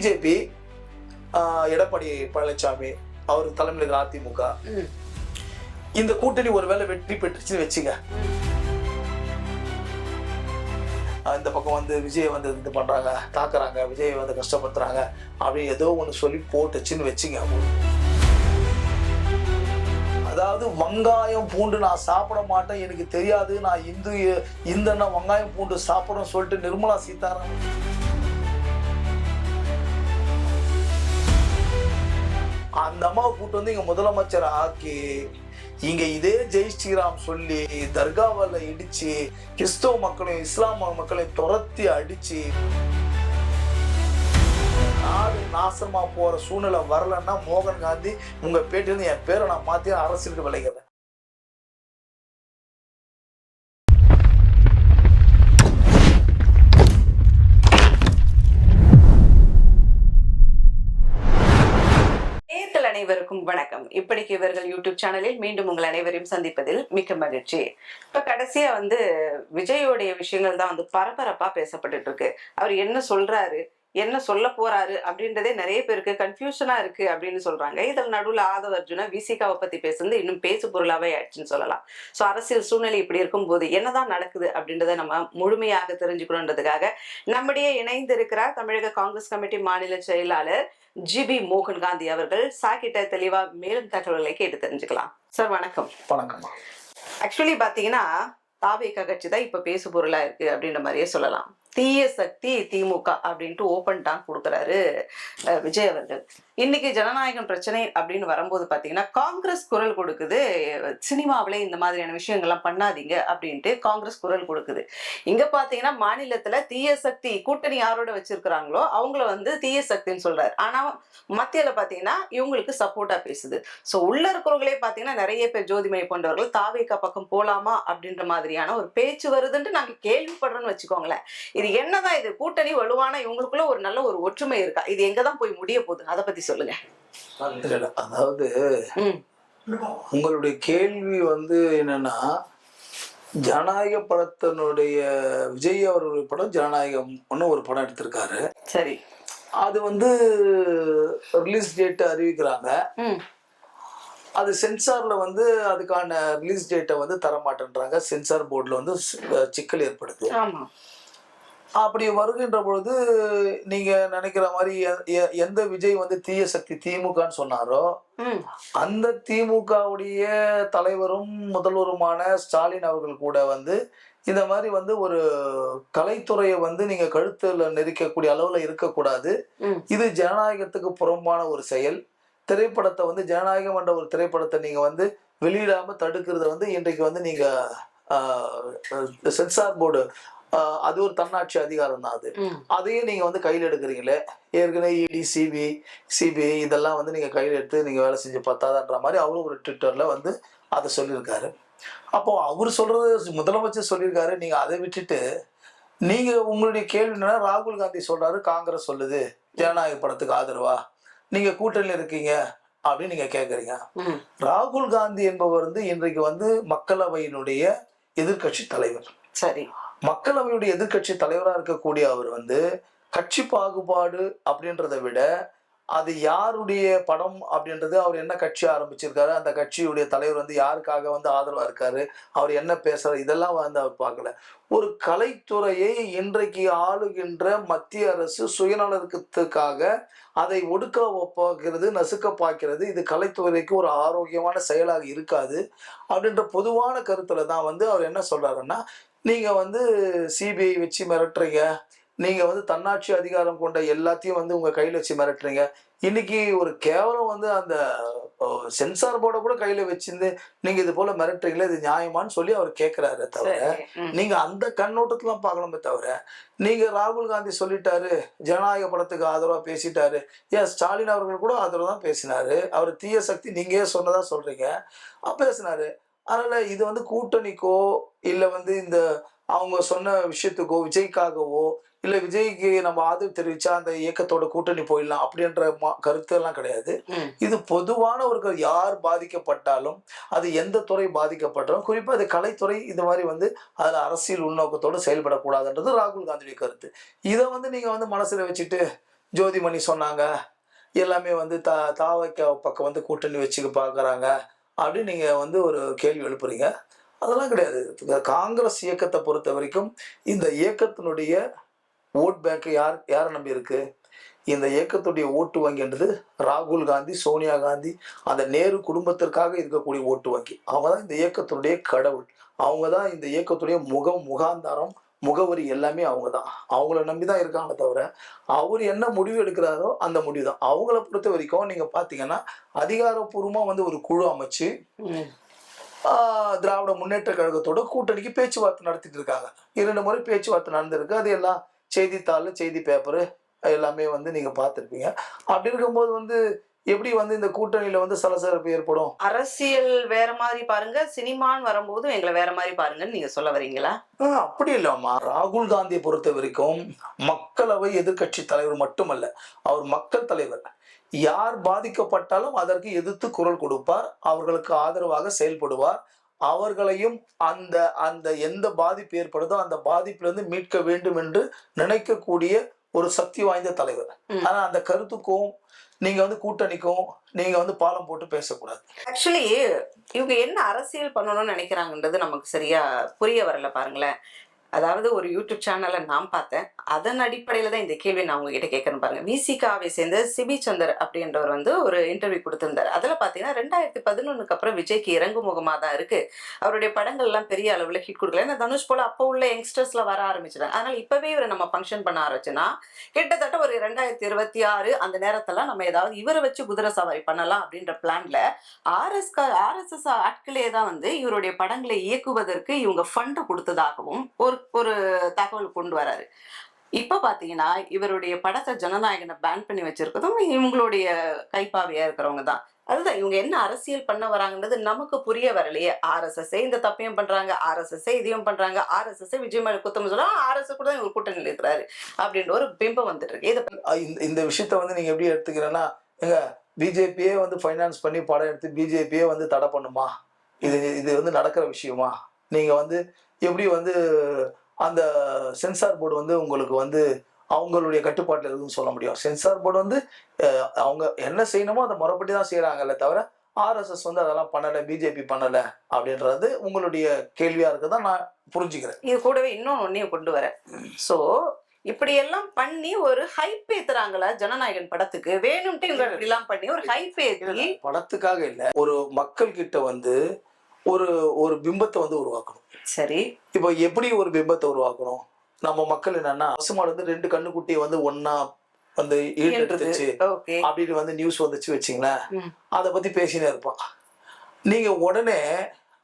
BJP Edappadi Palaniswami அவர் தலைமையில் இருக்கிற அதிமுக. இந்த கூட்டணி ஒருவேளை வெற்றி பெற்றுச்சுன்னு வச்சுங்க. இந்த பக்கம் வந்து விஜய் வந்து இது பண்றாங்க தாக்குறாங்க விஜய் வந்து கஷ்டப்படுத்துறாங்க அப்படி ஏதோ ஒன்று சொல்லி போட்டுச்சுன்னு வச்சுங்க. அதாவது வெங்காயம் பூண்டு நான் சாப்பிட மாட்டேன் எனக்கு தெரியாது. நான் இந்து இந்தன்னா வெங்காயம் பூண்டு சாப்பிடணும்னு சொல்லிட்டு நிர்மலா சீதாராமன் அந்த அம்மாவை கூட்டு வந்து இங்க முதலமைச்சர் ஆக்கி இங்க இதே ஜெய் ஸ்ரீராம் சொல்லி தர்காவில் இடிச்சு கிறிஸ்தவ மக்களையும் இஸ்லாம் மக்களையும் துரத்தி அடிச்சு நாடு நாசமா போற சூழ்நிலை வரலன்னா மோகன் காந்தி உங்க பேட்டிலிருந்து என் பேரை நான் மாத்தி அரசியலுக்கு விளைகிறேன் அனைவருக்கும் வணக்கம். இப்படிக்கு இவர்கள் யூடியூப் சேனலில் மீண்டும் உங்கள் அனைவரையும் சந்திப்பதில் மிக்க மகிழ்ச்சி. இப்ப கடைசியா வந்து விஜயோடைய விஷயங்கள் தான் வந்து பரபரப்பா பேசப்பட்டுட்டு இருக்கு. அவர் என்ன சொல்றாரு? என்ன சொல்ல போறாரு அப்படின்றதே நிறைய பேருக்கு கன்ஃபியூஷனா இருக்கு அப்படின்னு சொல்றாங்க. இதில் நடுவுல ஆதவ அர்ஜுனா விசிகாவை பத்தி பேசுனது இன்னும் பேசு பொருளாவே ஆயிடுச்சுன்னு சொல்லலாம். சோ அரசியல் சூழ்நிலை இப்படி இருக்கும்போது என்னதான் நடக்குது அப்படின்றத நம்ம முழுமையாக தெரிஞ்சுக்கணுன்றதுக்காக நம்முடைய இணைந்திருக்கிறார் தமிழக காங்கிரஸ் கமிட்டி மாநில செயலாளர் ஜிபி மோகன் காந்தி அவர்கள். சாக்கிட்ட தெளிவா மேலும் தகவல்களை கேட்டு தெரிஞ்சுக்கலாம். சார் வணக்கம். வணக்கம்மா ஆக்சுவலி பாத்தீங்கன்னா தாவேக கட்சி தான் இப்ப பேசு பொருளா இருக்கு அப்படின்ற மாதிரியே சொல்லலாம். தீய சக்தி திமுக அப்படின்ட்டு ஓப்பன் டாக் கொடுக்குறாரு விஜய் அவர்கள். இன்னைக்கு ஜனநாயகம் பிரச்சனை அப்படின்னு வரும்போது பாத்தீங்கன்னா காங்கிரஸ் குரல் கொடுக்குது சினிமாவில இந்த மாதிரியான விஷயங்கள்லாம் பண்ணாதீங்க அப்படின்ட்டு காங்கிரஸ் குரல் கொடுக்குது. இங்க பாத்தீங்கன்னா மாநிலத்துல தீய சக்தி கூட்டணி யாரோட வச்சிருக்கிறாங்களோ அவங்கள வந்து தீய சக்தின்னு சொல்றாரு. ஆனா மத்தியில பாத்தீங்கன்னா இவங்களுக்கு சப்போர்ட்டா பேசுது. சோ உள்ள இருக்கிறவங்களே பாத்தீங்கன்னா நிறைய பேர் ஜோதிமணி போன்றவர்கள் தாவேக்கா பக்கம் போலாமா அப்படின்ற மாதிரியான ஒரு பேச்சு வருதுன்ட்டு நாங்க கேள்விப்படுறோம்னு வச்சுக்கோங்களேன். இது என்னதான் இது கூட்டணி வலுவான இவங்களுக்குள்ள ஒரு நல்ல ஒரு ஒற்றுமை இருக்கா? இது எங்கதான் போய் முடிய போகுது? அதை பத்தி சொல்லுங்க. அதாவது உங்களுடைய கேள்வி வந்து என்னன்னா ஜனநாயக படத்தினுடைய விஜய் அவர்களுடைய படம் ஜனநாயகம் ஒன்று ஒரு படம் எடுத்திருக்காரு. சரி. அது வந்து ரிலீஸ் டேட் அறிவிக்கிறாங்க. அது சென்சார்ல வந்து அதுக்கான ரிலீஸ் டேட்டை வந்து தர மாட்டேன்றாங்க சென்சார் போர்டில் வந்து சிக்கல் ஏற்படுது. அப்படி வருகின்ற பொழுது நீங்க நினைக்கிற மாதிரி எந்த விஜய் வந்து தீய சக்தி திமுகன்னு சொன்னாரோ அந்த திமுகவுடைய தலைவரும் முதல்வருமான ஸ்டாலின் அவர்கள் கூட வந்து இந்த மாதிரி வந்து ஒரு கலைத்துறையை வந்து நீங்க கழுத்துல நெரிக்கக்கூடிய அளவுல இருக்கக்கூடாது. இது ஜனநாயகத்துக்கு புறம்பான ஒரு செயல். திரைப்படத்தை வந்து ஜனநாயகம் என்ற ஒரு திரைப்படத்தை நீங்க வந்து வெளியிடாம தடுக்கிறத வந்து இன்றைக்கு வந்து நீங்க சென்சார் போர்டு அது ஒரு தன்னாட்சி அதிகாரம் தான் அது. அதையும் நீங்க வந்து கையில் எடுக்கிறீங்களே? ஏற்கனவே இடி சிபி சிபிஐ இதெல்லாம் வந்து நீங்க கையில் எடுத்து நீங்க வேலை செஞ்சு பார்த்தாதான்ற மாதிரி அவரும் ஒரு ட்விட்டர்ல வந்து அதை சொல்லியிருக்காரு. அப்போ அவர் சொல்றது முதலமைச்சர் சொல்லியிருக்காரு. நீங்க அதை விட்டுட்டு நீங்க உங்களுடைய கேள்வி என்னன்னா ராகுல் காந்தி சொல்றாரு காங்கிரஸ் சொல்லுது. ஜனநாயக படத்துக்கு ஆதரவா? நீங்க கூட்டணியில் இருக்கீங்க அப்படின்னு நீங்க கேக்குறீங்க. ம். ராகுல் காந்தி என்பவர் வந்து இன்றைக்கு வந்து மக்களவையினுடைய எதிர்க்கட்சி தலைவர். சரி. மக்களவையுடைய எதிர்க்கட்சி தலைவராக இருக்கக்கூடிய அவர் வந்து கட்சி பாகுபாடு அப்படின்றத விட அது யாருடைய படம் அப்படின்றது அவர் என்ன கட்சி ஆரம்பிச்சிருக்காரு அந்த கட்சியுடைய தலைவர் வந்து யாருக்காக வந்து ஆதரவாக இருக்காரு அவர் என்ன பேசுறாரு இதெல்லாம் வந்து அவர் பார்க்கல. ஒரு கலைத்துறையை இன்றைக்கு ஆளுகின்ற மத்திய அரசு சுயநலத்துக்காக அதை ஒடுக்க பார்க்கிறது நசுக்க பார்க்கிறது இது கலைத்துறைக்கு ஒரு ஆரோக்கியமான செயலாக இருக்காது அப்படின்ற பொதுவான கருத்துல தான் வந்து அவர் என்ன சொல்றாருன்னா நீங்க வந்து சிபிஐ வச்சு மிரட்டுறீங்க. நீங்க வந்து தன்னாட்சி அதிகாரம் கொண்ட எல்லாத்தையும் வந்து உங்க கையில வச்சு மிரட்டுறீங்க. இன்னைக்கு ஒரு கேவலம் வந்து அந்த சென்சார் போர்டை கூட கையில வச்சிருந்து நீங்க இது போல மிரட்டுறீங்களே இது நியாயமான்னு சொல்லி அவர் கேட்கிறாரு தவிர நீங்க அந்த கண்ணோட்டத்துல பார்க்கணுமே தவிர நீங்க ராகுல் காந்தி சொல்லிட்டாரு ஜனநாயக படத்துக்கு ஆதரவா பேசிட்டாரு. ஏன் ஸ்டாலின் அவர்கள் கூட ஆதரவு தான் பேசினாரு. அவர் தீய சக்தி நீங்க சொன்னதா சொல்றீங்க. பேசினாரு. அதனால இது வந்து கூட்டணிக்கோ இல்ல வந்து இந்த அவங்க சொன்ன விஷயத்துக்கோ விஜய்க்காகவோ இல்ல விஜய்க்கு நம்ம ஆதரவு தெரிவிச்சா அந்த இயக்கத்தோட கூட்டணி போயிடலாம் அப்படின்ற மா- கருத்து எல்லாம் கிடையாது இது பொதுவான ஒரு யார் பாதிக்கப்பட்டாலும் அது எந்த துறை பாதிக்கப்பட்டாலும் குறிப்பா அது கலைத்துறை இது மாதிரி வந்து அதுல அரசியல் உள்நோக்கத்தோடு செயல்படக்கூடாதுன்றது ராகுல் காந்தியுடைய கருத்து. இதை வந்து நீங்க வந்து மனசுல வச்சுட்டு ஜோதிமணி சொன்னாங்க எல்லாமே வந்து த தாவைக்க பக்கம் வந்து கூட்டணி வச்சுக்க பார்க்குறாங்க அப்படின்னு நீங்கள் வந்து ஒரு கேள்வி எழுப்புறீங்க. அதெல்லாம் கிடையாது. காங்கிரஸ் இயக்கத்தை பொறுத்த வரைக்கும் இந்த இயக்கத்தினுடைய ஓட் பேங்க் யார் யாரை நம்பி இருக்குது இந்த இயக்கத்துடைய ஓட்டு வங்கின்றது ராகுல் காந்தி சோனியா காந்தி அந்த நேரு குடும்பத்திற்காக இருக்கக்கூடிய ஓட்டு வங்கி. அவங்க தான் இந்த இயக்கத்தினுடைய கடவுள். அவங்க தான் இந்த இயக்கத்துடைய முகம் முகாந்தாரம் முகவரி எல்லாமே அவங்க தான் அவங்கள நம்பி தான் இருக்காங்க தவிர அவர் என்ன முடிவு எடுக்கிறாரோ அந்த முடிவு தான் அவங்கள பொறுத்த வரைக்கும் நீங்கள் பார்த்தீங்கன்னா அதிகாரப்பூர்வமாக வந்து ஒரு குழு அமைச்சு திராவிட முன்னேற்ற கழகத்தோட கூட்டணிக்கு பேச்சுவார்த்தை நடத்திட்டு இருக்காங்க. இரண்டு முறை பேச்சுவார்த்தை நடந்திருக்கு. அது எல்லாம் செய்தித்தாள் செய்தி பேப்பரு எல்லாமே வந்து நீங்கள் பார்த்துருப்பீங்க. அப்படி இருக்கும்போது வந்து எப்படி வந்து இந்த கூட்டணியில் வந்து சலசலப்பு ஏற்படும்? அரசியல் வேற மாதிரி பாருங்க சினிமான்னு வரும்போது எங்களை வேற மாதிரி பாருங்கன்னு நீங்க சொல்ல வரீங்களா? அப்படி இல்லம்மா. ராகுல் காந்தியை பொறுத்த வரைக்கும் மக்களவை எதிர்க்கட்சி தலைவர் மட்டுமல்ல அவர் மக்கள் தலைவர். யார் பாதிக்கப்பட்டாலும் அதற்கு எதிர்த்து குரல் கொடுப்பார் அவர்களுக்கு ஆதரவாக செயல்படுவார். அவர்களையும் அந்த அந்த எந்த பாதிப்பு ஏற்படுதோ அந்த பாதிப்பிலிருந்து மீட்க வேண்டும் என்று நினைக்கக்கூடிய ஒரு சக்தி வாய்ந்த தலைவர். ஆனா அந்த கருத்துக்கும் நீங்க வந்து கூட்டணிக்கும் நீங்க வந்து பாலம் போட்டு பேசக்கூடாது. ஆக்சுவலி இவங்க என்ன அரசியல் பண்ணணும்னு நினைக்கிறாங்கன்றது நமக்கு சரியா புரிய வரல பாருங்களேன். அதாவது ஒரு யூடியூப் சேனலை நான் பார்த்தேன். அதன் அடிப்படையில் தான் இந்த கேள்வி நான் உங்ககிட்ட கேட்கணும் பாருங்க. விசிகாவை சேர்ந்த சிபி சந்தர் அப்படின்றவர் வந்து ஒரு இன்டர்வியூ கொடுத்திருந்தார். அதில் பார்த்தீங்கன்னா ரெண்டாயிரத்தி பதினொன்றுக்கு அப்புறம் விஜய்க்கு இறங்கு முகமாக தான் இருக்கு. அவருடைய படங்கள்லாம் பெரிய அளவில் ஹிட் கொடுக்கல. ஏன்னா தனுஷ் போல அப்போ உள்ள யங்ஸ்டர்ஸ்ல வர ஆரம்பிச்சிட்டாங்க. அதனால் இப்பவே இவரை நம்ம ஃபங்க்ஷன் பண்ண ஆரம்பிச்சுன்னா கிட்டத்தட்ட ஒரு ரெண்டாயிரத்தி இருபத்தி ஆறு அந்த நேரத்தில் நம்ம ஏதாவது இவரை வச்சு குதிரை சவாரி பண்ணலாம் அப்படின்ற பிளான்ல ஆர்எஸ் ஆர்எஸ்எஸ் ஆட்களே தான் வந்து இவருடைய படங்களை இயக்குவதற்கு இவங்க ஃபண்டு கொடுத்ததாகவும் ஒரு ஒரு தகவல் கொண்டு வராரு. இப்ப பாத்தீங்கன்னா இவருடைய படத்தை ஜனநாயகனை பேன் பண்ணி வச்சிருக்கதும் இவங்களுடைய கைப்பாவையா இருக்கிறவங்க தான். அதுதான் இவங்க என்ன அரசியல் பண்ண வராங்கன்றது நமக்கு புரிய வரலையே. ஆர்எஸ்எஸ் இந்த தப்பையும் பண்றாங்க ஆர்எஸ்எஸ் இதையும் பண்றாங்க ஆர்எஸ்எஸ் விஜய் மேல குத்தம் சொல்ல ஆர்எஸ் கூட தான் இவர் கூட்டணியில் இருக்கிறாரு அப்படின்ற ஒரு பிம்பம் வந்துட்டு இருக்கு. இதை இந்த விஷயத்த வந்து நீங்க எப்படி எடுத்துக்கிறேன்னா எங்க பிஜேபியே வந்து ஃபைனான்ஸ் பண்ணி படம் எடுத்து பிஜேபியே வந்து தடை பண்ணுமா? இது இது வந்து நடக்கிற விஷயமா? நீங்க வந்து எப்படி வந்து அந்த சென்சார் போர்டு வந்து உங்களுக்கு வந்து அவங்களுடைய கட்டுப்பாட்டில் இருக்குன்னு சொல்ல முடியும். சென்சார் போர்டு வந்து அவங்க என்ன செய்யணுமோ அதை முறைப்படி தான் செய்கிறாங்கல்ல தவிர ஆர்எஸ்எஸ் வந்து அதெல்லாம் பண்ணலை பிஜேபி பண்ணலை அப்படின்றது உங்களுடைய கேள்வியாக இருக்க தான் நான் புரிஞ்சுக்கிறேன். இது கூடவே இன்னும் ஒன்னையும் கொண்டு வரேன். சோ இப்படி எல்லாம் பண்ணி ஒரு ஹைப் ஏத்துறாங்களா ஜனநாயகன் படத்துக்கு? வேணும்ட்டு இவங்க இப்படி எல்லாம் பண்ணி ஒரு ஹைப் ஏத்தி படத்துக்காக இல்லை. ஒரு மக்கள் கிட்ட வந்து ஒரு ஒரு பிம்பத்தை வந்து உருவாக்கணும். சரி. இப்போ எப்படி ஒரு பிம்பத்தை உருவாக்கணும்? நம்ம மக்கள் என்னன்னா பசுமாடு வந்து ரெண்டு கண்ணுக்குட்டியை வந்து ஒண்ணா வந்து ஈடுபடுத்துச்சு ஓகே. அப்படின்னு வந்து நியூஸ் வந்துச்சு வச்சிங்களேன். அதை பத்தி பேசினே இருப்பான் நீங்க உடனே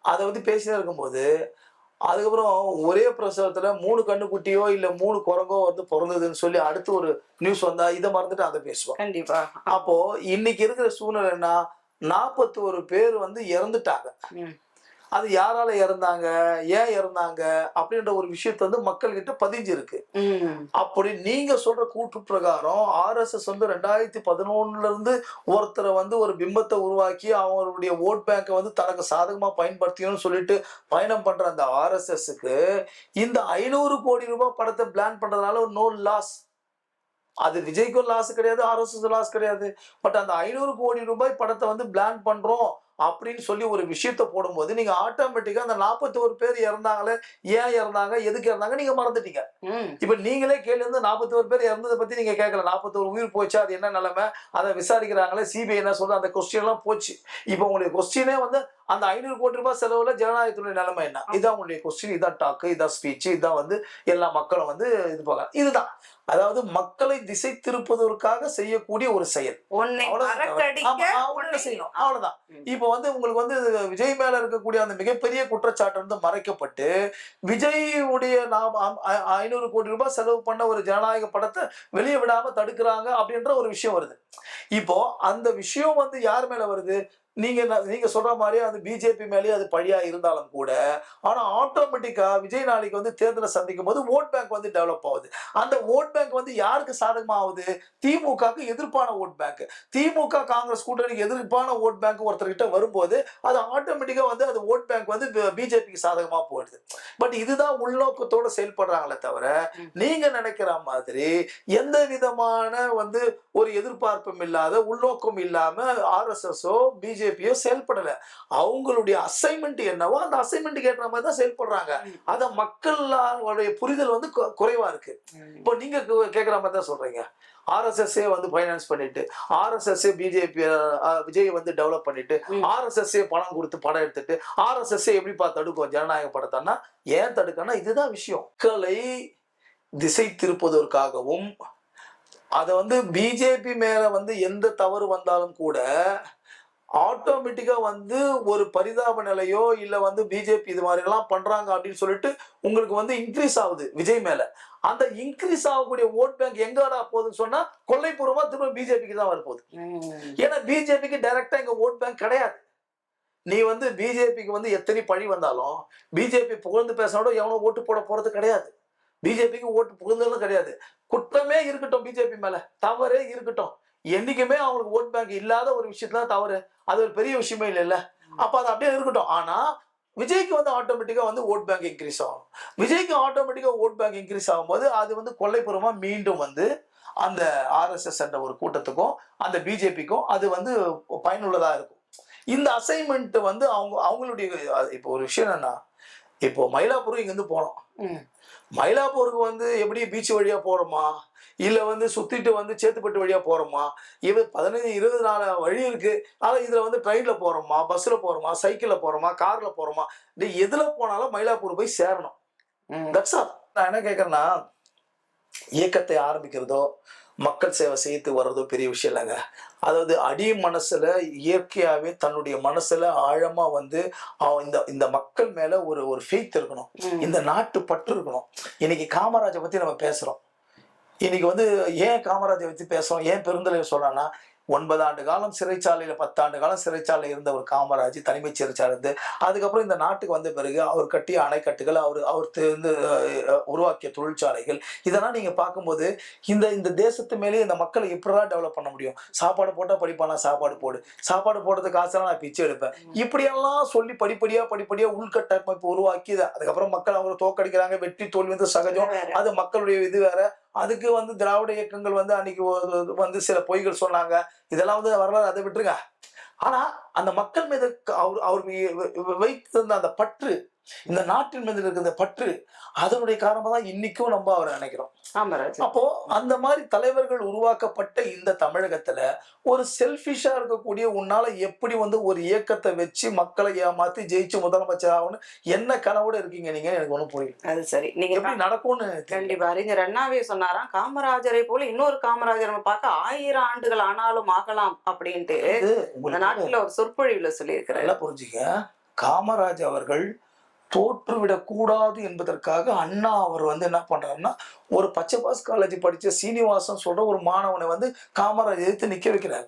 அதை பத்தி பேசினே இருக்கும்போது அதுக்கப்புறம் ஒரே பிரசவத்துல மூணு கண்ணுக்குட்டியோ இல்ல மூணு குரங்கோ வந்து பிறந்ததுன்னு சொல்லி அடுத்து ஒரு நியூஸ் வந்தா இதை மறந்துட்டு அதை பேசுவான் கண்டிப்பா. அப்போ இன்னைக்கு இருக்கிற சூழ்நிலை என்ன நாற்பத்தி ஒரு பேர் வந்து இறந்துட்டாங்க. அது யாரால இறந்தாங்க? ஏன் இறந்தாங்க? அப்படின்ற ஒரு விஷயத்த வந்து மக்கள்கிட்ட பதிஞ்சிருக்கு. அப்படி நீங்க சொல்ற கூற்று பிரகாரம் ஆர்எஸ்எஸ் வந்து ரெண்டாயிரத்தி பதினொன்னுல இருந்து ஒருத்தரை வந்து ஒரு பிம்பத்தை உருவாக்கி அவங்களுடைய ஓட் பேங்கை வந்து தனக்கு சாதகமா பயன்படுத்திக்கணும்னு சொல்லிட்டு பயணம் பண்ற அந்த ஆர்எஸ்எஸ்க்கு இந்த ஐநூறு கோடி ரூபாய் படத்தை பிளான் பண்றதுனால ஒரு நோ லாஸ் அது விஜய்க்கும் லாஸ் கிடையாது ஆர்எஸ்எஸ் லாஸ் கிடையாது. பட் அந்த ஐநூறு கோடி ரூபாய் படத்தை வந்து பிளான் பண்றோம். அப்படின்னு சொல்லி ஒரு விஷயத்த போடும்போது நீங்க ஆட்டோமேட்டிக்கா அந்த நாற்பத்தி ஒரு பேர் இறந்தாங்களே ஏன் இறந்தாங்க எதுக்கு இறந்தாங்க நீங்க மறந்துட்டீங்க. இப்ப நீங்களே கேள்வி வந்து நாற்பத்தி ஒரு பேர் இறந்ததை பத்தி நீங்க கேட்கல நாற்பத்தி ஒரு உயிர் போச்சு அது என்ன நிலைமை? அதை விசாரிக்கிறாங்களே சிபிஐ என்ன சொல்றது அந்த கொஸ்டின் எல்லாம் போச்சு. இப்போ உங்களுடைய கொஸ்டினே வந்து அந்த ஐநூறு கோடி ரூபாய் செலவுல ஜனநாயகத்துடைய நிலைமை என்ன? இதான் உங்களுடைய கொஸ்டின் இதான் டாக்கு இதான் ஸ்பீச் இதான் வந்து எல்லா மக்களும் வந்து இது பார்க்க இதுதான். அதாவது மக்களை திசை திருப்பதற்காக செய்யக்கூடிய ஒரு செயல். செய்யணும். அவ்வளவுதான். இப்போ வந்து உங்களுக்கு வந்து விஜய் மேல இருக்கக்கூடிய அந்த மிகப்பெரிய குற்றச்சாட்டு வந்து மறைக்கப்பட்டு விஜய் உடைய ஐநூறு கோடி ரூபாய் செலவு பண்ண ஒரு ஜனநாயக படத்தை வெளியே விடாம தடுக்கிறாங்க அப்படின்ற ஒரு விஷயம் வருது. இப்போ அந்த விஷயம் வந்து யார் மேல வருது? நீங்க நீங்க சொல்ற மாதிரி அது பிஜேபி மேலேயே அது பழியா இருந்தாலும் கூட ஆனா ஆட்டோமேட்டிக்கா விஜய் நாளைக்கு வந்து தேர்தலை சந்திக்கும் போது ஓட் பேங்க் வந்து டெவலப் ஆகுது. அந்த ஓட் பேங்க் வந்து யாருக்கு சாதகமா ஆகுது திமுகக்கு எதிர்ப்பான ஓட் பேங்க் திமுக காங்கிரஸ் கூட்டணிக்கு எதிர்ப்பான ஓட் பேங்க் ஒருத்தர்கிட்ட வரும்போது அது ஆட்டோமேட்டிக்கா வந்து அது ஓட் பேங்க் வந்து பிஜேபிக்கு சாதகமா போயிடுது. பட் இதுதான் உள்நோக்கத்தோட செயல்படுறாங்களே தவிர. நீங்க நினைக்கிற மாதிரி எந்த விதமான வந்து ஒரு எதிர்பார்ப்பும் இல்லாத உள்நோக்கம் இல்லாம ஆர்எஸ்எஸோ பிஜேபியோ செயல்படல. அவங்களுடைய அசைன்மெண்ட் என்னவோ அந்த அசைன்மெண்ட்டுக்கு ஏற்ற மாதிரி தான் செயல்படுறாங்க அத மக்களுடைய புரிதல் வந்து கு- குறைவா இருக்கு. இப்போ நீங்க கு- கேக்குற மாதிரி தான் சொல்றீங்க. ஆர்எஸ்எஸ்ஏ வந்து ஃபைனான்ஸ் பண்ணிட்டு ஆர்எஸ்எஸ்ஏ பிஜேபி விஜய் வந்து டெவலப் பண்ணிட்டு. ஆர்எஸ்எஸ்ஏ பணம் கொடுத்து படம் எடுத்துட்டு ஆர்எஸ்எஸ்ஏ எப்படிப்பா தடுக்கும்? ஜனநாயக படத்தைன்னா ஏன் தடுக்கன்னா இதுதான் விஷயம். மக்களை திசை திருப்பதற்காகவும் அதை வந்து பிஜேபி மேல வந்து எந்த தவறு வந்தாலும் கூட ஆட்டோமேட்டிக்கா வந்து ஒரு பரிதாப நிலையோ இல்ல வந்து பிஜேபி இது மாதிரி எல்லாம் பண்றாங்க அப்படின்னு சொல்லிட்டு உங்களுக்கு வந்து இன்க்ரீஸ் ஆகுது விஜய் மேல. அந்த இன்க்ரீஸ் ஆகக்கூடிய ஓட் பேங்க் எங்கடா போகுதுன்னு சொன்னா கொள்ளைப்பூர்வமா திரும்ப பிஜேபிக்கு தான் வரப்போகுது. ஏன்னா பிஜேபிக்கு டைரக்டா இங்க ஓட் பேங்க் கிடையாது. நீ வந்து பிஜேபிக்கு வந்து எத்தனை பழி வந்தாலும் பிஜேபி புகழ்ந்து பேசினோட எவனோ ஓட்டு போட போறது கிடையாது. பிஜேபிக்கு ஓட்டு புகழ்ந்ததும் கிடையாது. குற்றமே இருக்கட்டும் பிஜேபி மேல. தவறே இருக்கட்டும். என்னைக்குமே அவங்களுக்கு ஓட் பேங்க் இல்லாத ஒரு விஷயத்துல தான் தவறு. அது ஒரு பெரிய விஷயமே இல்லைல்ல. அப்ப அது அப்படியே இருக்கட்டும். ஆனா விஜய்க்கு வந்து ஆட்டோமேட்டிக்கா வந்து ஓட் பேங்க் இன்க்ரீஸ் ஆகும் விஜய்க்கு ஆட்டோமேட்டிக்கா ஓட் பேங்க் இன்க்ரீஸ் ஆகும்போது அது வந்து கொள்ளைப்புறமா மீண்டும் வந்து அந்த ஆர்எஸ்எஸ் என்ற ஒரு கூட்டத்துக்கும் அந்த பிஜேபிக்கும் அது வந்து பயனுள்ளதா இருக்கும். இந்த அசைன்மெண்ட் வந்து அவங்க அவங்களுடைய இப்போ ஒரு விஷயம் என்னன்னா இப்போ மயிலாப்பூர் இங்கேருந்து போனோம். மயிலாப்பூருக்கு வந்து எப்படி பீச் வழியா போறோமா? இல்ல வந்து சுத்திட்டு வந்து சேத்துப்பட்டு வழியா போறோமா? இவ பதினஞ்சு இருபது நாள் வழி இருக்கு. ஆனா இதுல வந்து ட்ரெயின்ல போறோமா? பஸ்ல போறோமா? சைக்கிள்ல போறோமா? கார்ல போறோமா? இது எதுல போனாலும் மயிலாப்பூர் போய் சேரணும். தட்ஸ் ஆல் நான் என்ன கேட்கறேன்னா இயக்கத்தை ஆரம்பிக்கிறதோ மக்கள் சேவை செய்து வர்றதோ பெரிய விஷயம் இல்லைங்க. அதாவது அடி மனசுல இயற்கையாவே தன்னுடைய மனசுல ஆழமா வந்து இந்த இந்த மக்கள் மேல ஒரு ஒரு ஃபெய்த் இருக்கணும். இந்த நாட்டு பற்று இருக்கணும். இன்னைக்கு காமராஜை பத்தி நம்ம பேசுறோம். இன்னைக்கு வந்து ஏன் காமராஜை பத்தி பேசுறோம்? ஏன் பெருந்தலைவர் சொல்றான்னா ஒன்பது ஆண்டு காலம் சிறைச்சாலையில பத்தாண்டு காலம் சிறைச்சாலையில் இருந்த ஒரு காமராஜ் தனிமைச் சிறைச்சாலை இருந்து அதுக்கப்புறம் இந்த நாட்டுக்கு வந்த பிறகு அவர் கட்டிய அணைக்கட்டுகள் அவர் அவர் வந்து உருவாக்கிய தொழிற்சாலைகள் இதெல்லாம் நீங்க பார்க்கும்போது இந்த இந்த தேசத்து மேலே இந்த மக்களை எப்படிலாம் டெவலப் பண்ண முடியும்? சாப்பாடு போட்டா படிப்பானா? சாப்பாடு போடு. சாப்பாடு போடுறதுக்கு காசெல்லாம் நான் பிச்சை எடுப்பேன். இப்படியெல்லாம் சொல்லி படிப்படியா படிப்படியா உள்கட்டமைப்பு உருவாக்கி அதுக்கப்புறம் மக்கள் அவங்க தோக்கடிக்கிறாங்க வெற்றி தோல்வி வந்து சகஜம். அது மக்களுடைய இது வேற. அதுக்கு வந்து திராவிட இயக்கங்கள் வந்து அன்னைக்கு வந்து சில பொய்கள் சொன்னாங்க. இதெல்லாம் வந்து வரலாறு அதை விட்டுருங்க. ஆனா அந்த மக்கள் மீது க- அவர் அவர் வைத்திருந்த அந்த பற்று இந்த நாட்டின் மீது இருக்கிற பற்று அதனுடைய காரணமா தான் இன்னைக்கும் நம்ம அவரை நினைக்கிறோம். அப்போ அந்த மாதிரி தலைவர்கள் உருவாக்கப்பட்ட இந்த தமிழகத்துல ஒரு செல்ஃபிஷா இருக்கக்கூடிய உன்னால எப்படி வந்து ஒரு இயக்கத்தை வச்சு மக்களை ஏமாத்தி ஜெயிச்சு முதலமைச்சர் ஆகணும் என்ன கனவோட இருக்கீங்க நீங்க? எனக்கு ஒண்ணும் புரியல. அது சரி. நீங்க எப்படி நடக்கும்னு. கண்டிப்பா. அறிஞர் அண்ணாவே சொன்னாராம் காமராஜரை போல இன்னொரு காமராஜர் நம்ம பார்க்க ஆயிரம் ஆண்டுகள் ஆனாலும் ஆகலாம் அப்படின்ட்டு இந்த நாட்டுல ஒரு சொற்பொழிவுல சொல்லியிருக்கிறாரு. புரிஞ்சுக்க. காமராஜ் அவர்கள் தோற்றுவிடக் கூடாது என்பதற்காக அண்ணா அவர் வந்து என்ன பண்றாருன்னா ஒரு பச்சை பாஸ் காலேஜ் படிச்ச சீனிவாசன் சொல்ற ஒரு மாணவனை வந்து காமராஜ் எதிர்த்து நிக்க வைக்கிறார்.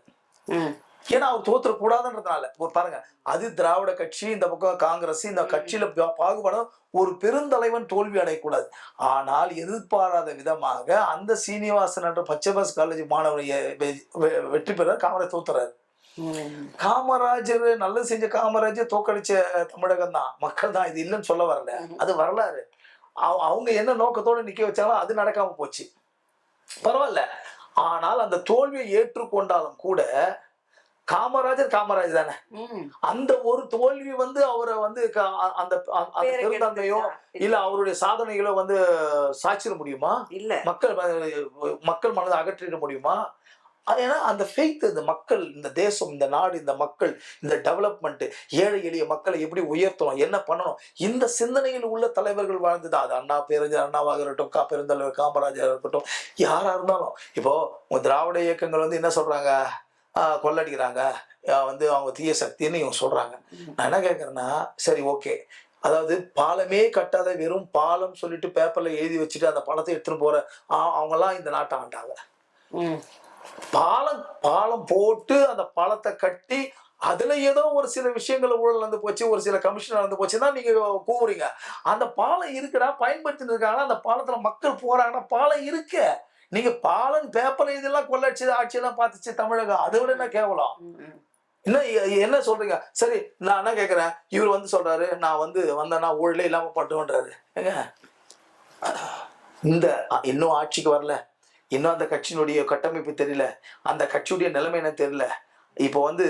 ஏன்னா அவர் தோத்துற கூடாதுன்றதுனால ஒரு பாருங்க அது திராவிட கட்சி இந்த பக்கம் காங்கிரஸ் இந்த கட்சியில பாகுபாடும் ஒரு பெருந்தலைவன் தோல்வி அடையக்கூடாது ஆனால் எதிர்பாராத விதமாக அந்த சீனிவாசன் என்ற பச்சை பாஸ் காலேஜ் மாணவனை வெற்றி பெற காமராஜ் தோத்துறாரு. காமராஜர் நல்லது செஞ்ச காமராஜர் தோக்கடிச்ச தமிழகம் தான். மக்கள் தான் இது இல்லைன்னு சொல்ல வரல. அது வரலாறு. அவ- அவங்க என்ன நோக்கத்தோட நிக்க வச்சாங்களோ அது நடக்காம போச்சு. பரவாயில்ல. ஆனால் அந்த தோல்வியை ஏற்றுக்கொண்டாலும் கூட காமராஜர் காமராஜ் தானே. அந்த ஒரு தோல்வி வந்து அவரை வந்து அந்த பெருந்தன்மையோ? இல்ல. அவருடைய சாதனைகளோ வந்து சாட்சிட முடியுமா? இல்ல. மக்கள் மக்கள் மனதை அகற்றிட முடியுமா? ஏன்னா அந்த ஃபெய்த் இந்த மக்கள் இந்த தேசம் இந்த நாடு இந்த மக்கள் இந்த டெவலப்மெண்ட் ஏழை எளிய மக்களை எப்படி உயர்த்தணும் என்ன பண்ணணும் இந்த சிந்தனையில் உள்ள தலைவர்கள் வாழ்ந்தது? அது அண்ணா பேரஞ்சர் அண்ணாவாக இருக்கட்டும் கா பெருந்தலைவர் காமராஜர் இருக்கட்டும் யாரா இருந்தாலும் இப்போ திராவிட இயக்கங்கள் வந்து என்ன சொல்றாங்க? ஆஹ் கொள்ளடிக்கிறாங்க. வந்து அவங்க தீய சக்தின்னு இவங்க சொல்றாங்க. நான் என்ன கேட்கறேன்னா சரி ஓகே. அதாவது பாலமே கட்டாத வெறும் பாலம் சொல்லிட்டு பேப்பர்ல எழுதி வச்சுட்டு அந்த பணத்தை எடுத்துட்டு போற அவங்கெல்லாம் இந்த நாட்டை ஆண்டாங்க ம். பாலம் பாலம் போட்டு அந்த பாலத்தை கட்டி அதுல ஏதோ ஒரு சில விஷயங்கள் ஊழல் நடந்து போச்சு ஒரு சில கமிஷன் நடந்து போச்சு தான் நீங்க கூவுறீங்க. அந்த பாலம் இருக்குடா பயன்படுத்திட்டு இருக்காங்க. அந்த பாலத்துல மக்கள் போறாங்கன்னா பாலம் இருக்கு. நீங்க பாலம் பேப்பர் இதெல்லாம் கொள்ளடிச்சு ஆட்சியெல்லாம் பார்த்துச்சு தமிழகம் அதை விட என்ன கேவலம். என்ன என்ன சொல்றீங்க? சரி நான் என்ன கேக்குறேன்? இவர் வந்து சொல்றாரு நான் வந்து வந்தேன்னா ஊழலே இல்லாம பண்ணுவேன்றாரு ஏங்க? இந்த இன்னும் ஆட்சிக்கு வரல. இன்னும் அந்த கட்சியினுடைய கட்டமைப்பு தெரியல. அந்த கட்சியுடைய நிலைமை என்ன தெரியல. இப்போ வந்து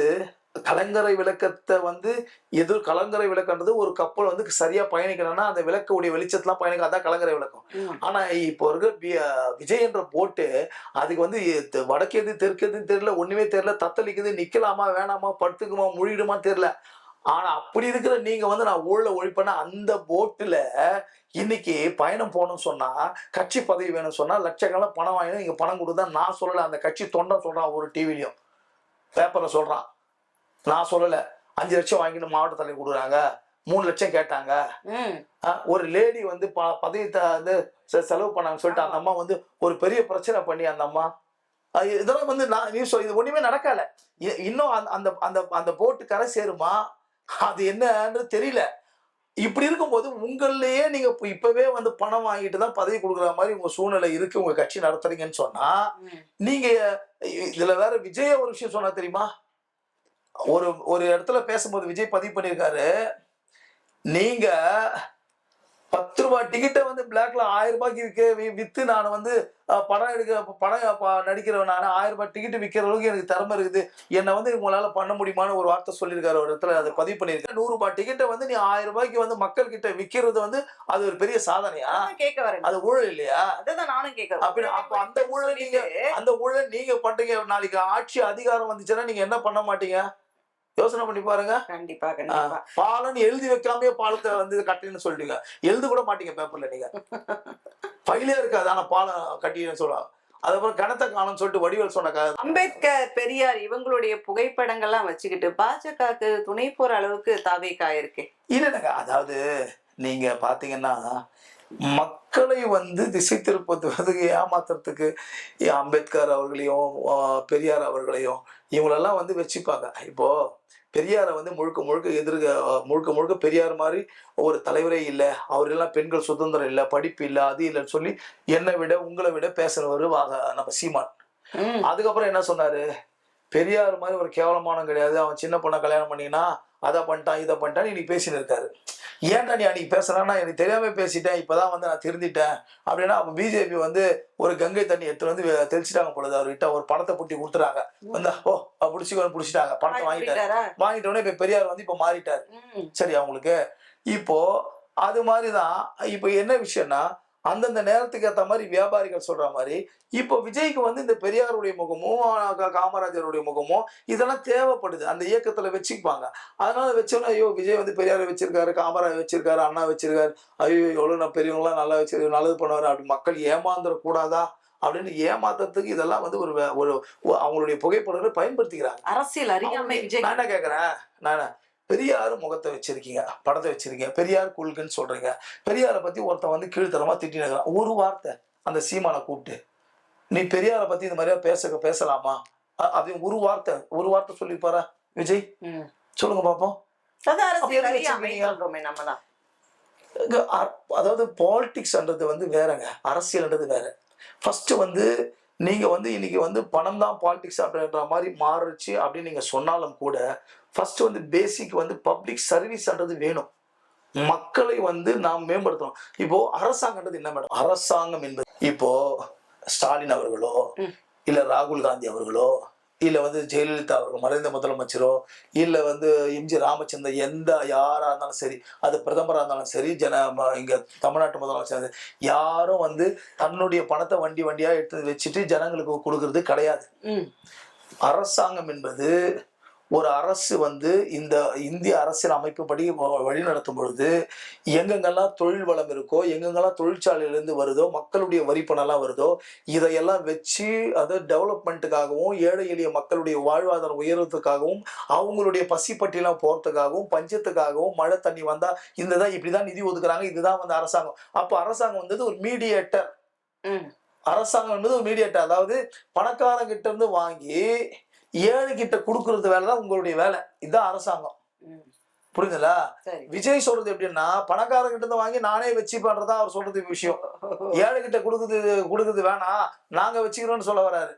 கலங்கரை விளக்கத்தை வந்து எதிர் கலங்கரை விளக்கன்றது ஒரு கப்பல் வந்து சரியா பயணிக்கணும்னா அந்த விளக்குடைய வெளிச்சத்தெல்லாம் பயணிக்க அதான் கலங்கரை விளக்கம். ஆனா இப்போ இருக்க விஜய் என்ற போட்டு அதுக்கு வந்து தெ- வடக்கேது தெற்கேதுன்னு தெரியல ஒண்ணுமே தெரியல தத்தளிக்குது நிக்கலாமா வேணாமா படுத்துக்குமா முழிடுமா தெரியல. ஆனா அப்படி இருக்கிற நீங்க வந்து நான் ஊழல ஒழிப்பேன்னா அந்த போட்டுல இன்னைக்கு பயணம் போகணும்னு சொன்னா கட்சி பதவி வேணும்னு சொன்னா லட்சக்கணக்கில் பணம் வாங்கி நீங்க பணம் கொடுத்தா நான் சொல்லல. அந்த கட்சி தொண்டன் சொல்றான் ஒரு டிவிலையும் பேப்பர்ல சொல்றான் நான் சொல்லல. அஞ்சு லட்சம் வாங்கிட்டு மாவட்ட தலைவர் கொடுக்குறாங்க. மூணு லட்சம் கேட்டாங்க. ஒரு லேடி வந்து ப பதவி வந்து செலவு பண்ணாங்கன்னு சொல்லிட்டு அந்த அம்மா வந்து ஒரு பெரிய பிரச்சனை பண்ணி அந்த அம்மா. இதெல்லாம் வந்து நான் நியூஸ் இது ஒண்ணுமே நடக்கல. இன்னும் அந்த அந்த அந்த அந்த போட்டு கரை சேருமா? அது என்னன்னு தெரியல. இப்படி இருக்கும்போது உங்களையே நீங்க இப்ப- இப்பவே வந்து பணம் வாங்கிட்டு தான் பதவி கொடுக்குற மாதிரி உங்க சூழ்நிலை இருக்கு உங்க கட்சி நடத்துறீங்கன்னு சொன்னா. நீங்க இதுல வேற விஜய் ஒரு விஷயம் சொன்னா தெரியுமா? ஒரு ஒரு இடத்துல பேசும்போது விஜய் பதிவு பண்ணியிருக்காரு. நீங்க பத்து ரூபாய் டிக்கெட்டை வந்து பிளாக்ல ஆயிரம் ரூபாய்க்கு விற்க வி- வித்து நான் வந்து படம் எடுக்க படம் நடிக்கிறவன் நான் ஆயிரம் ரூபாய் டிக்கெட் விற்கிற அளவுக்கு எனக்கு திறமை இருக்குது. என்னை வந்து உங்களால பண்ண முடியுமான்னு ஒரு வார்த்தை சொல்லியிருக்காரு ஒரு இடத்துல அதை பதிவு பண்ணியிருக்காரு. நூறு ரூபாய் டிக்கெட்டை வந்து நீ ஆயிரம் ரூபாய்க்கு வந்து மக்கள் கிட்ட விற்கிறது வந்து அது ஒரு பெரிய சாதனையா? கேட்க வரேன். அது ஊழல் இல்லையா? அதுதான் நானும் கேட்க அப்படி அப்ப அந்த ஊழல் நீங்க அந்த ஊழல் நீங்க பண்றீங்க. நாளைக்கு ஆட்சி அதிகாரம் வந்துச்சுன்னா நீங்க என்ன பண்ண மாட்டீங்க? யோசனை பண்ணி பாருங்க. கண்டிப்பா கண்டிப்பா. பாலன்னு எழுதி வைக்காமயே பாலத்தை வந்து கட்டின்னு சொல்லிட்டீங்க எழுத கூட மாட்டீங்க பேப்பர்ல நீங்க. ஃபைலே இருக்காது ஆனா பாலம் கட்டின்னு சொல்லுவாங்க அதுக்கப்புறம் கணத்தை காணும்னு சொல்லிட்டு வடிவேல் சொன்ன அம்பேத்கர் பெரியார் இவங்களுடைய புகைப்படங்கள்லாம் வச்சுக்கிட்டு பாஜகவுக்கு துணை போற அளவுக்கு தாவேக்கா இருக்கு. இல்லைங்க அதாவது நீங்க பாத்தீங்கன்னா மக்களை வந்து திசை திருப்பத்துவதுக்கு ஏமாத்துறதுக்கு அம்பேத்கர் அவர்களையும் பெரியார் அவர்களையும் இவங்களெல்லாம் வந்து வச்சுப்பாங்க. இப்போ பெரியாரை வந்து முழுக்க முழுக்க எதிர்க்க முழுக்க முழுக்க பெரியார் மாதிரி ஒரு தலைவரே இல்லை அவரெல்லாம் பெண்கள் சுதந்திரம் இல்லை படிப்பு இல்லை அது இல்லைன்னு சொல்லி என்னை விட உங்களை விட பேசுறவர் வாக நம்ம சீமான். அதுக்கப்புறம் என்ன சொன்னாரு? பெரியார் மாதிரி ஒரு கேவலமானம் கிடையாது. அவன் சின்ன பொண்ணை கல்யாணம் பண்ணினா அதை பண்ணிட்டான் இதை பண்ணிட்டான் இன்னைக்கு பேசின்னு இருக்காரு. ஏன்டா நீ அன்னைக்கு பேசுறான்னா எனக்கு தெரியாம பேசிட்டேன். இப்பதான் வந்து நான் திருந்திட்டேன். அப்படின்னா அப்ப பிஜேபி வந்து ஒரு கங்கை தண்ணி எடுத்து வந்து தெளிச்சிட்டாங்க பொழுது அவர்கிட்ட ஒரு படத்தை புட்டி கொடுத்துறாங்க வந்தா ஓ பிடிச்சிக்கணும் பிடிச்சிட்டாங்க. படத்தை வாங்கிட்டாரு. அப்படின்ட்டாரா? வாங்கிட்ட உடனே இப்ப பெரியார் வந்து இப்ப மாறிட்டாரு. சரி அவங்களுக்கு இப்போ அது மாதிரிதான் இப்போ என்ன விஷயம்னா அந்தந்த நேரத்துக்கு ஏற்ற மாதிரி வியாபாரிகள் சொல்ற மாதிரி இப்போ விஜய்க்கு வந்து இந்த பெரியாருடைய முகமும் காமராஜருடைய முகமும் இதெல்லாம் தேவைப்படுது. அந்த இயக்கத்துல வச்சுப்பாங்க. அதனால வச்சோன்னா ஐயோ விஜய் வந்து பெரியாரை வச்சிருக்காரு காமராஜர் வச்சிருக்காரு அண்ணா வச்சிருக்காரு. ஐயோ எவ்வளவு நான் பெரியவங்களாம் நல்லா வச்சிருக்காரு நல்லது பண்ணுவாரு. அப்படி மக்கள் ஏமாந்துடக்கூடாதா? அப்படின்னு ஏமாத்துறதுக்கு இதெல்லாம் வந்து ஒரு ஒரு அவங்களுடைய புகைப்படங்களை பயன்படுத்திக்கிறாங்க. அரசியல் அறியாமை விஜய் நான் என்ன கேக்குறேன்? நான் பெரியார் முகத்தை வச்சிருக்கீங்க படத்தை வச்சிருக்கீங்க பெரியார் குழுக்குன்னு சொல்றீங்க. பெரியாரை பத்தி ஒருத்தன் வந்து கீழ்த்தரமா திட்டினு ஒரு வார்த்தை அந்த சீமானை கூப்பிட்டு நீ பெரியாரை பத்தி இந்த மாதிரியா பேச பேசலாமா? அப்படின்னு ஒரு வார்த்தை ஒரு வார்த்தை சொல்லிப்பாரா விஜய். சொல்லுங்க பாப்போம். அதாவது பாலிடிக்ஸ்ன்றது வந்து வேறங்க. அரசியல்ன்றது வேற. ஃபர்ஸ்ட் வந்து நீங்க வந்து இன்னைக்கு வந்து பணம் தான் பாலிடிக்ஸ் அப்படின்ற மாதிரி மாறுச்சு அப்படின்னு நீங்க சொன்னாலும் கூட ஃபர்ஸ்ட் வந்து பேசிக் வந்து பப்ளிக் சர்வீஸ்ன்றது வேணும். மக்களை வந்து நாம் மேம்படுத்தணும். இப்போ அரசாங்கன்றது என்ன மேடம் அரசாங்கம் என்பது இப்போ ஸ்டாலின் அவர்களோ. இல்ல ராகுல் காந்தி அவர்களோ இல்ல வந்து ஜெயலலிதா அவர்கள் மறைந்த முதலமைச்சரோ இல்ல வந்து எம்ஜி ராமச்சந்திரன் எந்த யாரா இருந்தாலும் சரி அது பிரதமரா இருந்தாலும் சரி ஜன இங்க தமிழ்நாட்டு முதலமைச்சர் யாரும் வந்து தன்னுடைய பணத்தை வண்டி வண்டியா எடுத்து வச்சுட்டு ஜனங்களுக்கு கொடுக்கறது கிடையாது. அரசாங்கம் என்பது ஒரு அரசு வந்து இந்த இந்திய அரசியல் அமைப்புப்படி வழிநடத்தும் பொழுது எங்கெங்கெல்லாம் தொழில் வளம் இருக்கோ எங்கெங்கெல்லாம் தொழிற்சாலையிலேருந்து வருதோ மக்களுடைய வரி பணம்லாம் வருதோ இதையெல்லாம் வச்சு அதை டெவலப்மெண்ட்டுக்காகவும் ஏழை எளிய மக்களுடைய வாழ்வாதாரம் உயர்வதற்காகவும் அவங்களுடைய பசிப்பட்டியெல்லாம் போகிறதுக்காகவும் பஞ்சத்துக்காகவும் மழை தண்ணி வந்தா இந்த தான் இப்படி தான் நிதி ஒதுக்குறாங்க இதுதான் வந்து அரசாங்கம். அப்போ அரசாங்கம் வந்தது ஒரு மீடியேட்டர். அரசாங்கம் என்பது ஒரு மீடியேட்டர் அதாவது பணக்காரங்கிட்ட இருந்து வாங்கி ஏழை கிட்ட கொடுக்கறது வேலை தான் உங்களுடைய வேலை. இதுதான் அரசாங்கம். சரி. விஜய் சொல்றது எப்படின்னா பணக்காரங்கிட்ட இருந்து வாங்கி நானே வச்சுப்பேன்றதா அவர் சொல்றது விஷயம். ஏழை கிட்ட கொடுக்குறது கொடுக்குறது வேணாம் நாங்க வச்சுக்கிறோம்னு சொல்ல வராரு.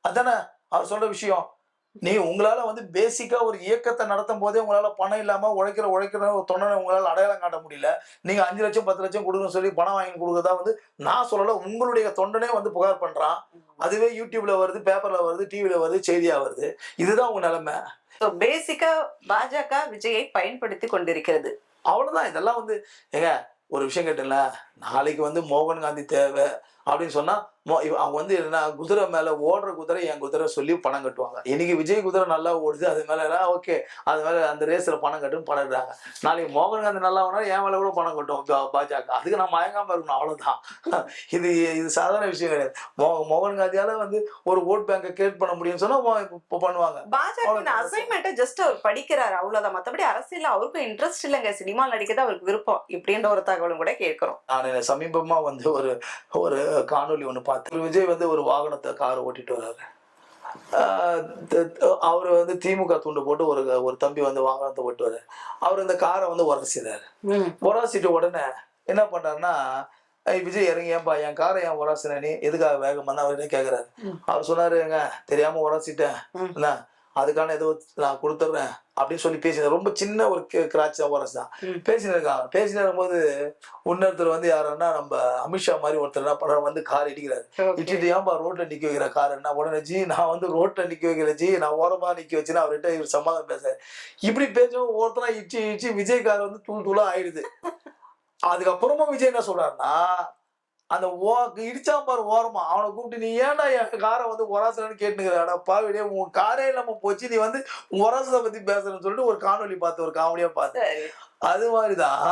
அதானே? அவர் சொல்ற விஷயம். நீ உங்களால வந்து பேசிக்கா ஒரு இயக்கத்தை நடத்தும் போதே உங்களால பணம் இல்லாம உழைக்கிற உழைக்கிற ஒரு தொண்டனை உங்களால அடையாளம் காட்ட முடியல. நீங்க அஞ்சு லட்சம் பத்து லட்சம் கொடுங்கன்னு சொல்லி பணம் வாங்கி கொடுக்கறதா வந்து நான் சொல்லல உங்களுடைய தொண்டனே வந்து புகார் பண்றான். அதுவே யூடியூப்ல வருது பேப்பர்ல வருது டிவில வருது செய்தியா வருது. இதுதான் உங்க நிலைமை. பேசிக்கா பாஜக விஜயை பயன்படுத்தி கொண்டிருக்கிறது. அவ்வளவுதான். இதெல்லாம் வந்து ஏங்க ஒரு விஷயம் கேட்டல நாளைக்கு வந்து மோகன் காந்தி தேவை அப்படின்னு சொன்னா அவங்க வந்து என்ன குதிரை மேல ஓடுற குதிரை என் குதிரை சொல்லி பணம் கட்டுவாங்க. இன்னைக்கு விஜய் குதிரை நல்லா ஓடுது அது மேல ஓகே அது மேல அந்த ரேஸ்ல பணம் கட்டுன்னு பணம் இடுறாங்க நாளைக்கு மோகன் காந்தி நல்லா ஓனா என் மேல கூட பணம் கட்டும் பாஜக. அதுக்கு நான் மயங்காம இருக்கணும் அவ்வளவுதான். இது இது சாதாரண விஷயம் கிடையாது. மோ மோகன் காந்தியால வந்து ஒரு ஓட் பேங்கை கிரியேட் பண்ண முடியும்னு சொன்னா மோ- இப்போ பண்ணுவாங்க. பாஜக. அசைன்மெண்ட்டை ஜஸ்ட் அவர் படிக்கிறாரு அவ்வளவுதான். மத்தபடி அரசியல் அவருக்கும் இன்ட்ரெஸ்ட் இல்லைங்க. சினிமா நடிக்கிறது அவருக்கு விருப்பம். இப்படின்ற ஒரு தகவலும் கூட கேட்கிறோம். நான் சமீபமா வந்து ஒரு ஒரு காணொளி ஒன்று பார்த்தேன் விஜய் வந்து ஒரு வாகனத்தை கார் ஓட்டிட்டு வர்றாரு. அவர் வந்து திமுக துண்டு போட்டு ஒரு ஒரு தம்பி வந்து வாகனத்தை ஓட்டு வர்றாரு. அவர் இந்த காரை வந்து உரசிறாரு உரசிட்ட உடனே என்ன பண்றாருன்னா "ஏய், விஜய் இறங்கி ஏன்பா என் காரை ஏன் உரசின நீ? எதுக்காக வேகமா? அவர்கிட்ட கேக்குறாரு. ம். அவர் சொன்னாருங்க தெரியாம உரசிட்டேன். என்ன? அதுக்கான ஏதோ நான் கொடுத்துட்றேன் அப்படின்னு சொல்லி பேசினார். ரொம்ப சின்ன ஒரு கிராட்ச் உரசு தான். ம். பேசினு இருக்கும்போது இன்னொருத்தர் வந்து யாருன்னா நம்ம அமித்ஷா மாதிரி ஒருத்தர் என்ன பண்றாரு வந்து கார் இடிக்கிறாரு. இட்டிட்டு ஏன்பா ரோட்ல நிக்க வைக்கிற கார் என்ன? உடனே ஜி நான் வந்து ரோட்ல நிக்க வைக்கிற ஜி நான் ஓரமா நிக்க வச்சுன்னு அவர்கிட்ட இவர் சமாதானம் பேசுறாரு. இப்படி பேசும் ஒருத்தரா இடிச்சு இடிச்சு விஜய் கார் வந்து தூள் தூளா ஆயிடுது. அதுக்கப்புறமா விஜய் என்ன சொல்றாருன்னா அந்த ஓ இடிச்சான் பாரு ஓரமா அவனை கூப்பிட்டு நீ ஏன்டா என் காரை வந்து ஒராசனு கேட்டுக்கிறாடா பாவிடே உன் காரே இல்லாம போச்சு. நீ வந்து ஒராசனை பத்தி பேசுறேன்னு சொல்லிட்டு ஒரு காணொளி பார்த்து ஒரு காமெடியா பார்த்தேன் சரி. அது மாதிரிதான்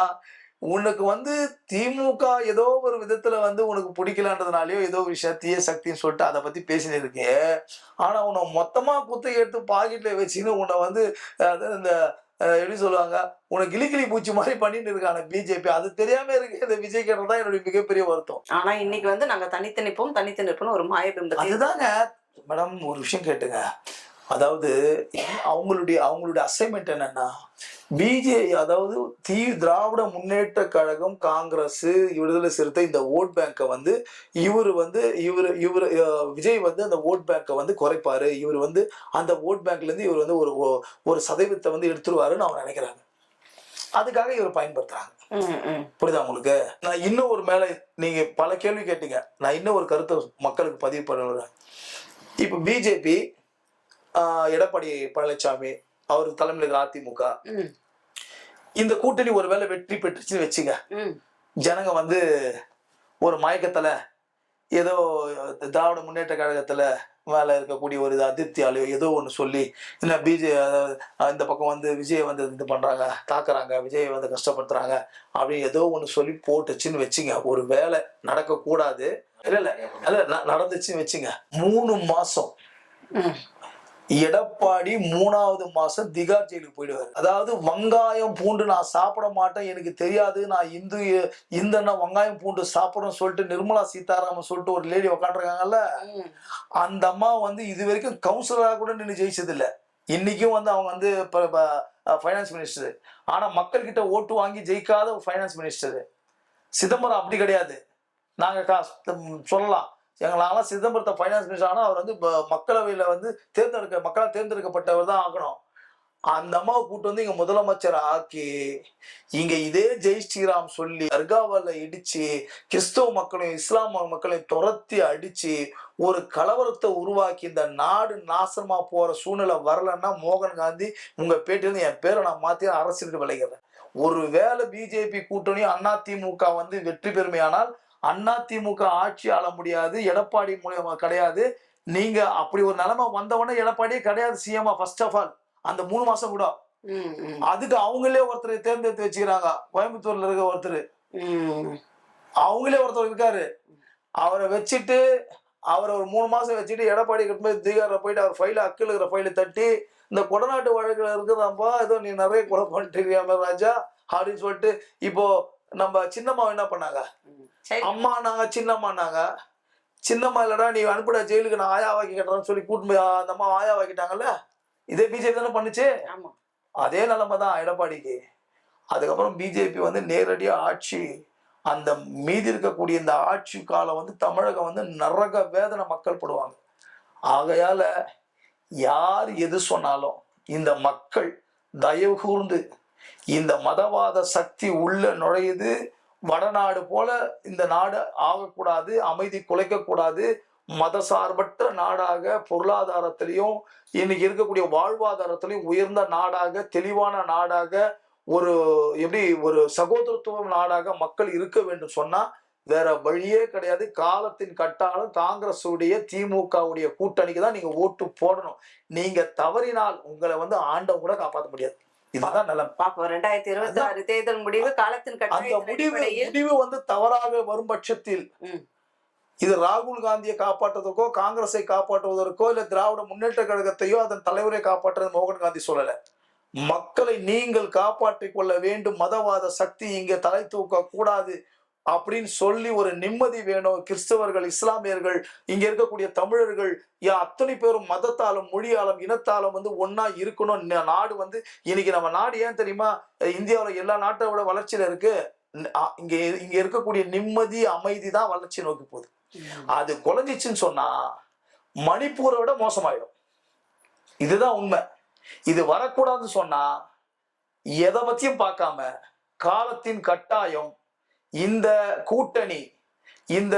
உனக்கு வந்து திமுக ஏதோ ஒரு விதத்துல வந்து உனக்கு பிடிக்கலன்றதுனாலயோ ஏதோ விஷயம் தீய சக்தின்னு சொல்லிட்டு அதை பத்தி பேசினு இருக்கே. ஆனா உன்னை மொத்தமா குத்த எடுத்து பாக்கெட்ல வச்சுன்னு உன்னை வந்து இந்த எப்படி சொல்லுவாங்க? உனக்கு கிளிக்கிளி பூச்சி மாதிரி பண்ணிட்டு இருக்காங்க பிஜேபி அது தெரியாம இருக்கு. இந்த விஜய் கேட்டது தான் என்னுடைய மிகப்பெரிய வருத்தம். ஆனா இன்னைக்கு வந்து நாங்க தனித்து நிற்போம் தனித்து நிற்போம் ஒரு மாயபிம்பத்தை அதுதாங்க. மேடம் ஒரு விஷயம் கேட்டுங்க. அதாவது அவங்களுடைய அவங்களுடைய அசைன்மெண்ட் என்னன்னா பிஜே அதாவது தீ திராவிட முன்னேற்ற கழகம் காங்கிரஸ் விடுதலை சிறுத்தை இந்த ஓட் பேங்கை வந்து இவர் வந்து இவர் இவர் விஜய் வந்து அந்த ஓட் பேங்கை வந்து குறைப்பாரு. இவர் வந்து அந்த ஓட் பேங்க்ல இருந்து இவர் வந்து ஒரு ஒரு சதவீதத்தை வந்து எடுத்துருவாருன்னு அவங்க நினைக்கிறாங்க. அதுக்காக இவர் பயன்படுத்துறாங்க. புரியுதா உங்களுக்கு? நான் இன்னும் ஒரு மேல நீங்க பல கேள்வி கேட்டீங்க. நான் இன்னும் ஒரு கருத்தை மக்களுக்கு பதிவு பண்ணுறேன் இப்போ பிஜேபி எடப்பாடி பழனிசாமி அவர் தலைமையில் இருக்கிற அதிமுக. இந்த கூட்டணி ஒருவேளை வெற்றி பெற்றுச்சுன்னு வச்சுங்க. ஜனங்க வந்து ஒரு மயக்கத்துல ஏதோ திராவிட முன்னேற்ற கழகத்துல மேல இருக்கக்கூடிய ஒரு அதிருப்தியாலையோ ஏதோ ஒன்று சொல்லி இல்லை பிஜே இந்த பக்கம் வந்து விஜய் வந்து இது பண்றாங்க தாக்குறாங்க விஜய் வந்து கஷ்டப்படுத்துறாங்க அப்படின்னு ஏதோ ஒன்று சொல்லி போட்டுச்சுன்னு வச்சுங்க. ஒரு வேலை நடக்கக்கூடாது. இல்ல இல்ல இல்ல நடந்துச்சுன்னு வச்சுங்க. மூணு மாசம். ம். எடப்பாடி மூணாவது மாசம் திகார் ஜெயிலுக்கு போயிடுவாரு. அதாவது வெங்காயம் பூண்டு நான் சாப்பிட மாட்டேன் எனக்கு தெரியாது. நான் இந்து இந்தன்னா வெங்காயம் பூண்டு சாப்பிடணும்னு சொல்லிட்டு நிர்மலா சீதாராமன் சொல்லிட்டு ஒரு லேடி உக்காண்டிருக்காங்கல்ல. அந்த அம்மா வந்து இது வரைக்கும் கவுன்சிலராக கூட நின்று ஜெயிச்சது இல்ல இன்னைக்கும் வந்து அவங்க வந்து ஃபைனான்ஸ் மினிஸ்டர் ஆனா மக்கள் கிட்ட ஓட்டு வாங்கி ஜெயிக்காத ஒரு ஃபைனான்ஸ் மினிஸ்டர் சிதம்பரம் அப்படி கிடையாது. நாங்க கா- சொல்லலாம். எங்களாலாம் சிதம்பரத்தை ஃபைனான்ஸ் மினிஸ்டர் ஆனால் அவர் வந்து மக்களவையில் மக்களவையில வந்து தேர்ந்தெடுக்க மக்களால் தேர்ந்தெடுக்கப்பட்டவர் தான் ஆகணும். அந்த அம்மாவை கூட்டு வந்து இங்க முதலமைச்சர் ஆக்கி இங்க இதே ஜெய் ஸ்ரீராம் சொல்லி தர்காவில் இடிச்சு கிறிஸ்தவ மக்களையும் இஸ்லாம் மக்களையும் துரத்தி அடிச்சு ஒரு கலவரத்தை உருவாக்கி இந்த நாடு நாசமா போற சூழ்நிலை வரலன்னா மோகன் காந்தி உங்க பேட்டியில என் பேரை நான் மாத்தி அரசியலுக்கு விளைகிறேன் ஒருவேளை பிஜேபி கூட்டணி அண்ணா திமுக வந்து வெற்றி பெறுமையானால் அண்ணா திமுக ஆட்சி ஆள முடியாது எடப்பாடி மூலியமா கிடையாது. நீங்க அப்படி ஒரு நிலைமை வந்தவொடனே எடப்பாடியே கிடையாது சிஎம்ஆ ஃபர்ஸ்ட் ஆஃப் ஆல் அந்த மூணு மாசம் கூட. அதுக்கு அவங்களே ஒருத்தரை தேர்ந்தெடுத்து வச்சுக்கிறாங்க. கோயம்புத்தூர்ல இருக்க ஒருத்தர். அவங்களே ஒருத்தர் இருக்காரு. அவரை வச்சுட்டு அவரை ஒரு மூணு மாசம் வச்சுட்டு எடப்பாடி கிட்ட போய் தீகாரில் போயிட்டு அவர் ஃபைல அக்கில் இருக்கிற ஃபைலை தட்டி இந்த கொடநாட்டு வழக்குல இருக்குதாப்பா ஏதோ நீ நிறைய கொலை பண்ணிட்டு ராஜா அப்படின்னு சொல்லிட்டு இப்போ நம்ம சின்னம்மா என்ன பண்ணாங்க? சரி. அம்மானாங்க சின்னம்மானாங்க சின்னம்மா இல்லடா நீ அனுப்புடா ஜெயிலுக்கு நான் ஆயா வாக்கி கட்டுறேன்னு சொல்லி கூட்டு போய் அந்த அம்மா ஆயா வாக்கிட்டாங்கல்ல? இதே பிஜேபி தானே பண்ணுச்சு? ஆமா. அதே நிலைமை தான் எடப்பாடிக்கு. அதுக்கப்புறம் பிஜேபி வந்து நேரடியாக ஆட்சி அந்த மீதி இருக்கக்கூடிய இந்த ஆட்சி காலம் வந்து தமிழகம் வந்து நரக வேதனை மக்கள் படுவாங்க. ஆகையால யார் எது சொன்னாலும் இந்த மக்கள் தயவு கூர்ந்து இந்த மதவாத சக்தி உள்ள நுழையுது. வடநாடு போல இந்த நாடு ஆகக்கூடாது அமைதி குலைக்கக்கூடாது. மதசார்பற்ற நாடாக பொருளாதாரத்திலையும் இன்னைக்கு இருக்கக்கூடிய வாழ்வாதாரத்திலையும் உயர்ந்த நாடாக தெளிவான நாடாக ஒரு எப்படி ஒரு சகோதரத்துவம் நாடாக மக்கள் இருக்க வேண்டும் சொன்னா வேற வழியே கிடையாது. காலத்தின் கட்டாலும் காங்கிரஸுடைய திமுகவுடைய கூட்டணிக்கு தான் நீங்க ஓட்டு போடணும். நீங்க தவறினால் உங்களை வந்து ஆண்டவங்க கூட காப்பாற்ற முடியாது. இதுதான் நிலைமை பாப்போம் ரெண்டாயிரத்தி இருபத்தி ஆறு தேர்தல் முடிவு காலத்தின் அந்த முடிவு முடிவு வந்து தவறாக வரும் பட்சத்தில். இது ராகுல் காந்தியை காப்பாற்றுவதற்கோ காங்கிரஸை காப்பாற்றுவதற்கோ இல்ல திராவிட முன்னேற்ற கழகத்தையோ அதன் தலைவரை காப்பாற்றுறது மோகன் காந்தி சொல்லல. மக்களை நீங்கள் காப்பாற்றிக் கொள்ள வேண்டும். மதவாத சக்தி இங்க தலை தூக்க கூடாது அப்படின்னு சொல்லி ஒரு நிம்மதி வேணும். கிறிஸ்தவர்கள் இஸ்லாமியர்கள் இங்க இருக்கக்கூடிய தமிழர்கள் யா அத்தனை பேரும் மதத்தாலும் மொழியாலும் இனத்தாலும் வந்து ஒண்ணா இருக்கணும். நாடு வந்து இன்னைக்கு நம்ம நாடு ஏன் தெரியுமா? இந்தியாவுல எல்லா நாட்டை விட வளர்ச்சியில இருக்கு. இங்க இங்க இருக்கக்கூடிய நிம்மதி அமைதி தான் வளர்ச்சி நோக்கி போகுது. அது குறைஞ்சிச்சுன்னு சொன்னா மணிப்பூரை விட மோசமாயிடும். இதுதான் உண்மை. இது வரக்கூடாதுன்னு சொன்னா எதை பத்தியும் பார்க்காம காலத்தின் கட்டாயம் இந்த கூட்டணி இந்த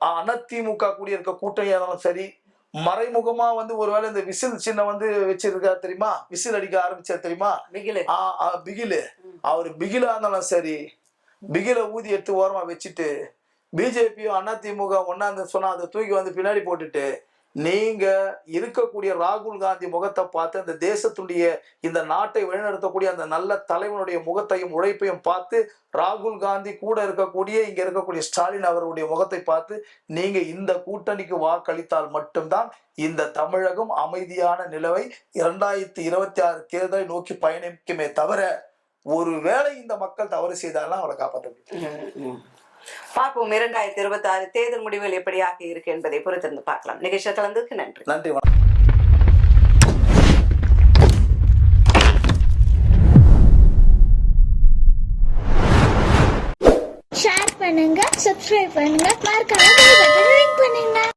அதிமுக கூடிய இருக்க கூட்டணியானாலும் சரி மறைமுகமா வந்து ஒருவேளை இந்த விசில் சின்ன வந்து வச்சிருக்காரு தெரியுமா? விசில் அடிக்க ஆரம்பிச்சார் தெரியுமா? பிகிலு. ஆ, ஆ, பிகிலு. அவர் பிகிலா இருந்தாலும் சரி பிகில ஊதி எடுத்து ஓரமா வச்சுட்டு பிஜேபியும் அதிமுக ஒன்னாந்து சொன்னா அதை தூக்கி வந்து பின்னாடி போட்டுட்டு நீங்க இருக்கக்கூடிய ராகுல் காந்தி முகத்தை பார்த்து அந்த தேசத்துடைய இந்த நாட்டை வழிநடத்தக்கூடிய அந்த நல்ல தலைவனுடைய முகத்தையும் உழைப்பையும் பார்த்து ராகுல் காந்தி கூட இருக்கக்கூடிய இங்க இருக்கக்கூடிய ஸ்டாலின் அவருடைய முகத்தை பார்த்து நீங்க இந்த கூட்டணிக்கு வாக்களித்தால் மட்டும்தான் இந்த தமிழகம் அமைதியான நிலவை இரண்டாயிரத்தி இருபத்தி ஆறு தேர்தலை நோக்கி பயணிக்குமே தவிர ஒருவேளை இந்த மக்கள் தவறு செய்தாலும் அவளை காப்பாற்ற முடியும். பார்ப்போம் இரண்டாயிரத்தி இருபத்தி ஆறு தேர்தல் முடிவுகள் எப்படியாக இருக்கு என்பதை பொறுத்திருந்து பார்க்கலாம். நிகழ்ச்சியில் கலந்ததுக்கு நன்றி. நன்றி வணக்கம். ஷேர் பண்ணுங்க சப்ஸ்கிரைப் பண்ணுங்க மறக்காம பட்டனை